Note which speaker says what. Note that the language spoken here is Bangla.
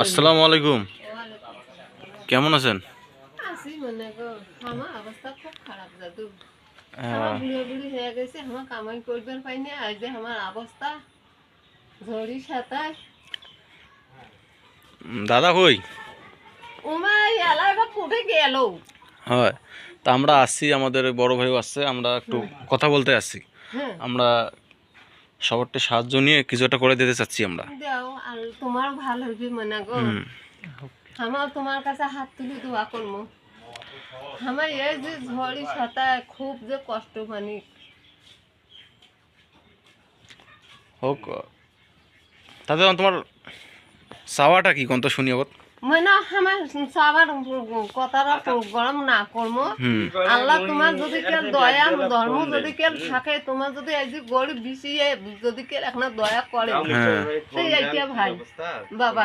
Speaker 1: আসসালামু আলাইকুম। কেমন আছেন?
Speaker 2: দাদু।
Speaker 1: হ্যাঁ,
Speaker 2: হয়ে
Speaker 1: কই? হয়। তা আমরা আসছি আমাদের বড় ভাইও আসছে আমরা একটু কথা বলতে আসছি।
Speaker 2: হ্যাঁ।
Speaker 1: আমরা সবারটা সাহায্য নিয়ে কিছু একটা করে দিতে চাচ্ছি আমরা।
Speaker 2: দাও আর তোমার ভালো হইবে মনে গো আমার তোমার কাছে হাত তুলে দোয়া করব। আমার এই যে ঝড়ি খুব যে কষ্ট মানে।
Speaker 1: হোক তোমার চাওয়াটা কি? কোন তো শুনি আগত
Speaker 2: মানে আমার সবার কথাটা গরম না করব আল্লাহ তোমার যদি কেউ দয়া ধর্ম যদি কেউ থাকে তোমার যদি এই যে গরিব বিছিয়ে যদি কেউ এখন দয়া করে
Speaker 1: হ্যাঁ।
Speaker 2: ভাই বাবা।